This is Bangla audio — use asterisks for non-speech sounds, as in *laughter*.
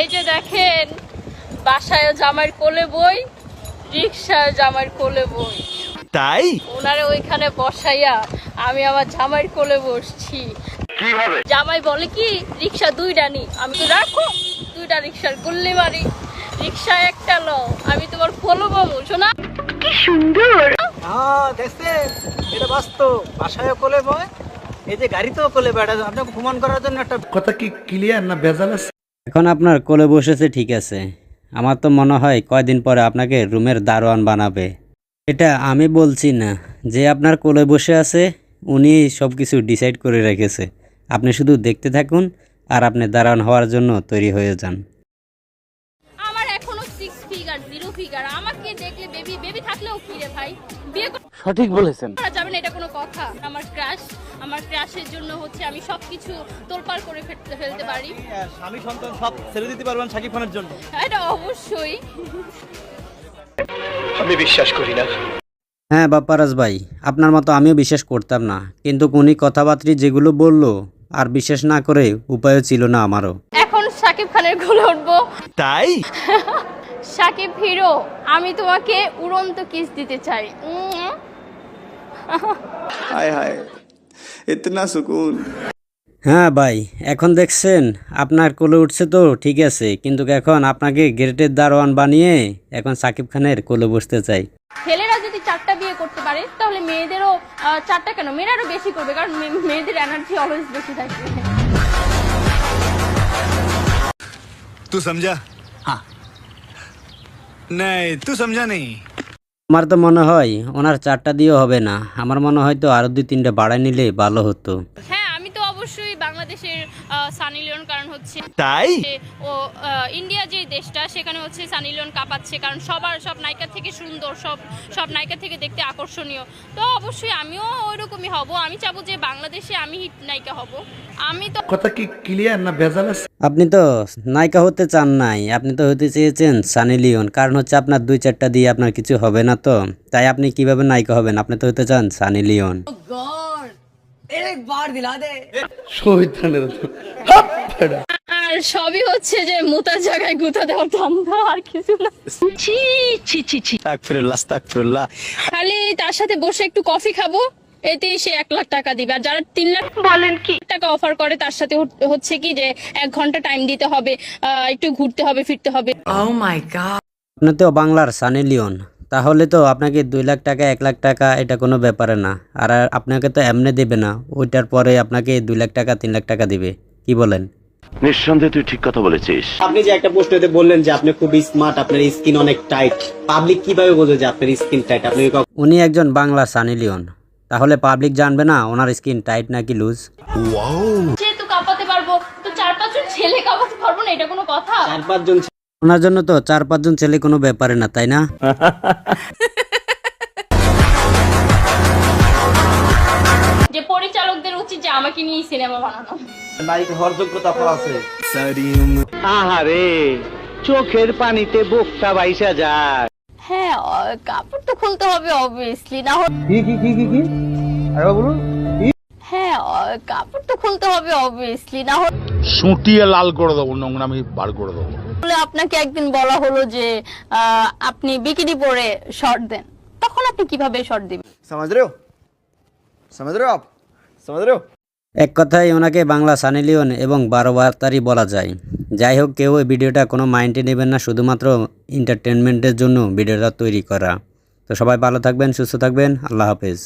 এই যে দেখেন বাসায় জামাইয়ের কোলে বই রিক্সায় জামাইয়ের কোলে বই। তাই? ওনারে ওইখানে বসাইয়া আমি আমার জামাইয়ের কোলে বসছি। জামাই বলে কি রিক্সা দুইটা নি। আমি তো রাখো দুইটা রিক্সার গুল্লি মারি। রিক্সা একটা লো আমি তোমার কোলো বাবু শোনা? হ্যাঁ দেখছেন? এটা বাস্তব। বাসায় কোলে বয় এই যে গাড়িতেও কোলে বেড়া আপনাকে ভ্রমণ করার জন্য একটা কথা কি ক্লিয়ার না ভেজাল আছে? এখন আপনার কোলে বসেছে, ঠিক আছে। আমার তো মনে হয় কয়দিন পরে আপনাকে রুমের দারোয়ান বানাবে। এটা আমি বলছি না। যে আপনার কোলে বসে আছে, উনি সব কিছু ডিসাইড করে রেখেছে। আপনি শুধু দেখতে থাকুন আর আপনি দারোয়ান হওয়ার জন্য তৈরি হয়ে যান। ফিগার জিরো ফিগার আমাকে দেখলে বেবি বেবি থাকলেও কি রে ভাই? বিয়ে সঠিক বলেছেন। করা যাবে না এটা কোনো কথা। আমার ক্রাশ আমার ক্রাশের জন্য হচ্ছে আমি সবকিছু তোলপাড় করে ফেলতে ফেলতে পারি। স্বামী সন্তান সব ছেড়ে দিতে পারবেন সাকিব খানের জন্য। এটা অবশ্যই। আমি বিশ্বাস করি না। হ্যাঁ বাপ্পারাজ ভাই আপনার মতো আমিও বিশ্বাস করতাম না। কিন্তু উনি কথাবার্তা যেগুলো বলল আর বিশ্বাস না করে উপায়ও ছিল না আমারও। এখন সাকিব খানের গোলে উঠবো। তাই? *laughs* সাকিব হিরো আমি তোমাকে উড়ন্ত কিস দিতে চাই। হায় হায় ইতনা সুকুন। হ্যাঁ ভাই এখন দেখছেন আপনার কোলে উঠছে তো ঠিক আছে কিন্তু এখন আপনাকে গেটের দারোয়ান বানিয়ে এখন সাকিব খানের কোলে বসতে চাই। ছেলেরা যদি চারটা বিয়ে করতে পারে তাহলে মেয়েদেরও চারটা কেন? মেয়েরাও বেশি করবে কারণ মেয়েদের এনার্জি অলওয়েজ বেশি থাকে। তুই সমঝা হ্যাঁ नहीं तू समझा नहीं আমার তো মনে হয় ওনার চারটা দিয়েও হবে না আমার মনে হয় তো আরও দুই তিনটা বাড়ায় নিলে ভালো হতো লিওন কারণ হচ্ছে তাই? ও ইন্ডিয়া যে দেশটা সেখানে হচ্ছে সানি লিওন কাঁপাচ্ছে কারণ সবার সব নায়িকা থেকে সুন্দর সব সব নায়িকা থেকে দেখতে আকর্ষণীয়। তো অবশ্যই আমিও ওইরকমই হব। আমি চাবো যে বাংলাদেশে আমি হিট নায়িকা হব। আমি তো কথা কি ক্লিয়ার না ভেজাল আছে? আপনি তো নায়িকা হতে চান নাই। আপনি তো হতে চেয়েছেন সানি লিওন কারণ হচ্ছে আপনার দুই চারটা দিয়ে আপনার কিছু হবে না তো। তাই আপনি কীভাবে নায়িকা হবেন? আপনি তো হতে চান সানি লিওন *laughs* আর সবই হচ্ছে যে মোতার জায়গায় গুতা দেওয়ার ধান্দা আর কিছু না। ছি ছি ছি ছি। আস্তাগফিরুল্লাহ আস্তাগফিরুল্লাহ খালি তার সাথে বসে একটু কফি খাব এতেই সে এক লাখ টাকা দিবে। আর যারা তিন লাখ বলেন কি? টাকা অফার করে তার সাথে হচ্ছে কি যে এক ঘণ্টা টাইম দিতে হবে আহ, একটু ঘুরতে হবে ফিরতে হবে। আপনি তো বাংলার সানি লিওন তাহলে তো আপনাকে দুই লাখ টাকা এক লাখ টাকা এটা কোনো ব্যাপারে না। আর আপনাকে তো এমনি দেবে না ওইটার পরে আপনাকে দুই লাখ টাকা তিন লাখ টাকা দিবে। কি বলেন? নিঃসন্দেহে তুই ঠিক কথা বলেছিস। আপনি যে একটা প্রশ্নতে বললেন যে আপনি খুব স্মার্ট আপনার স্কিন অনেক টাইট পাবলিক কীভাবে বোঝে যে আপনার স্কিন টাইট আপনি উনি একজন বাংলা সানি লিওন। তাহলে পাবলিক জানবে না ওনার স্কিন টাইট নাকি লুজ যেহেতু কাঁপাতে পারব তো চার পাঁচজন ছেলে কাঁপাতে পারব না এটা কোনো কথা? চার পাঁচজন ওনার জন্য তো চার পাঁচজন ছেলে কোনো ব্যাপারে না তাই না? *laughs* আমাকে নিয়ে সিনেমা বানানো। নাইট হওয়ার যোগ্যতা আপনার আছে? আহারে চোখের পানিতে বোকটা বাইসা যায়। হ্যাঁ কাপড় তো খুলতে হবে অবভিয়াসলি না কি কি কি কি কি? আরে বলুন হ্যাঁ কাপড় তো খুলতে হবে অবভিয়াসলি না শুটিয়ে লাল করে দেবো নোংরামি বার করে দেবো। বলে আপনাকে একদিন বলা হলো যে আপনি বিকিনি পরে শর্ট দেন। তখন আপনি কীভাবে শর্ট দিবেন? সমাজ রেও সমাজ রেও সমাজ রেও। এক কথায় ওনাকে বাংলা সানি লিওন এবং বারো বার্তারই বলা যায়। যাই হোক, কেউ এই ভিডিওটা কোনো মাইন্ডে নেবেন না, শুধুমাত্র এন্টারটেনমেন্টের জন্য ভিডিওটা তৈরি করা। তো সবাই ভালো থাকবেন, সুস্থ থাকবেন, আল্লাহ হাফেজ।